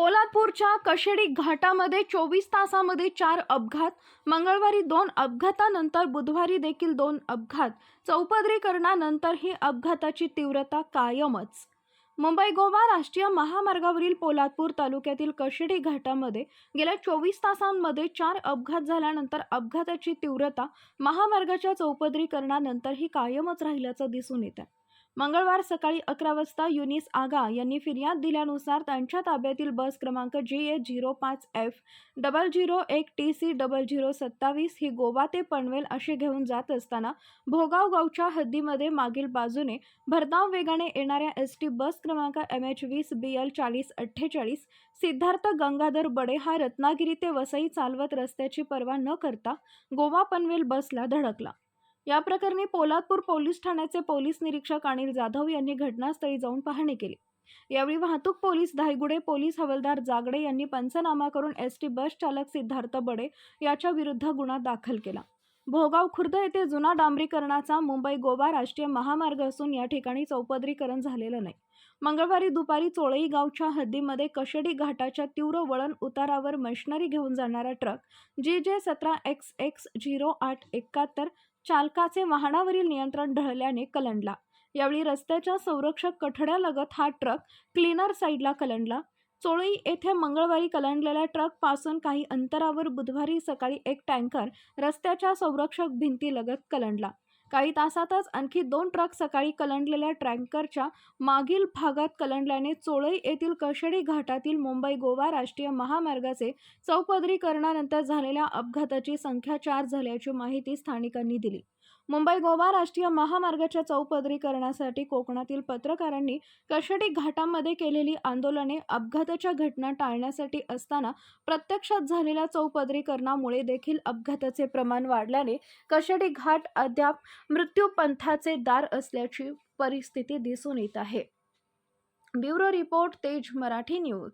पोलादपूरच्या कशेडी घाटामध्ये चोवीस तासामध्ये चार अपघात. मंगळवारी दोन अपघातानंतर बुधवारी देखील दोन अपघात. चौपदरीकरणानंतर ही अपघाताची तीव्रता कायमच. मुंबई गोवा राष्ट्रीय महामार्गावरील पोलादपूर तालुक्यातील कशेडी घाटामध्ये गेल्या चोवीस तासांमध्ये चार अपघात झाल्यानंतर अपघाताची तीव्रता महामार्गाच्या चौपदरीकरणानंतरही कायमच राहिल्याचं दिसून येत आहे मंगळवार सकाळी अकरा वाजता युनिस आगा यांनी फिर्याद दिल्यानुसार त्यांच्या ताब्यातील बस क्रमांक जी ए झिरो पाच एफ डबल झिरो एक टी सी डबल झिरो सत्तावीस ही गोवा ते पनवेल अशी घेऊन जात असताना भोगाव गावच्या हद्दीमध्ये मागील बाजूने भरधाव वेगाने येणाऱ्या एस टी बस क्रमांक एम एच वीस बी एल चाळीस अठ्ठेचाळीस सिद्धार्थ गंगाधर बडे हा रत्नागिरी ते वसई चालवत रस्त्याची पर्वा न करता गोवा पनवेल बसला धडकला. या प्रकरणी पोलादपूर पोलीस ठाण्याचे पोलीस निरीक्षक अनिल जाधव यांनी घटनास्थळी जाऊन पाहणी केली. यावेळी वाहतूक पोलीस धायगुडे पोलीस हवालदार जागडे यांनी पंचनामा करून एस टी बस चालक सिद्धार्थ बडे याच्या विरुद्ध गुन्हा दाखल केला. भोगाव खुर्द येथे जुना डांबरीकरणाचा मुंबई गोवा राष्ट्रीय महामार्ग असून या ठिकाणी चौपदरीकरण झालेलं नाही. मंगळवारी दुपारी चोळई गावच्या हद्दीमध्ये कशेडी घाटाच्या तीव्र वळण उतारावर मशिनरी घेऊन जाणारा ट्रक जी जे सतरा एक्स एक्स झिरो आठ एकाहत्तर चालकाचे वाहनावरील नियंत्रण ढळल्याने कलंडला. यावेळी रस्त्याच्या संरक्षक कठड्यालगत हा ट्रक क्लीनर साईडला कलंडला. चोळई येथे मंगळवारी कलंडलेल्या ट्रकपासून काही अंतरावर बुधवारी सकाळी एक टँकर रस्त्याच्या संरक्षक भिंतीलगत कलंडला. काही तासातच आणखी दोन ट्रक सकाळी कलंडलेल्या ट्रँकरच्या मागील भागात कलंडल्याने चोळई येथील कशेडी घाटातील मुंबई गोवा राष्ट्रीय महामार्गाचे चौपदरीकरणानंतर झालेल्या अपघाताची संख्या चार झाल्याची माहिती स्थानिकांनी दिली. मुंबई गोवा राष्ट्रीय महामार्गाच्या चौपदरीकरणासाठी कोकणातील पत्रकारांनी कशेडी घाटामध्ये केलेली आंदोलने अपघाताच्या घटना टाळण्यासाठी असताना प्रत्यक्षात झालेल्या चौपदरीकरणामुळे देखील अपघाताचे प्रमाण वाढल्याने कशेडी घाट अद्याप मृत्यूपंथाचे दार असल्याची परिस्थिती दिसून येत आहे. ब्युरो रिपोर्ट तेज मराठी न्यूज.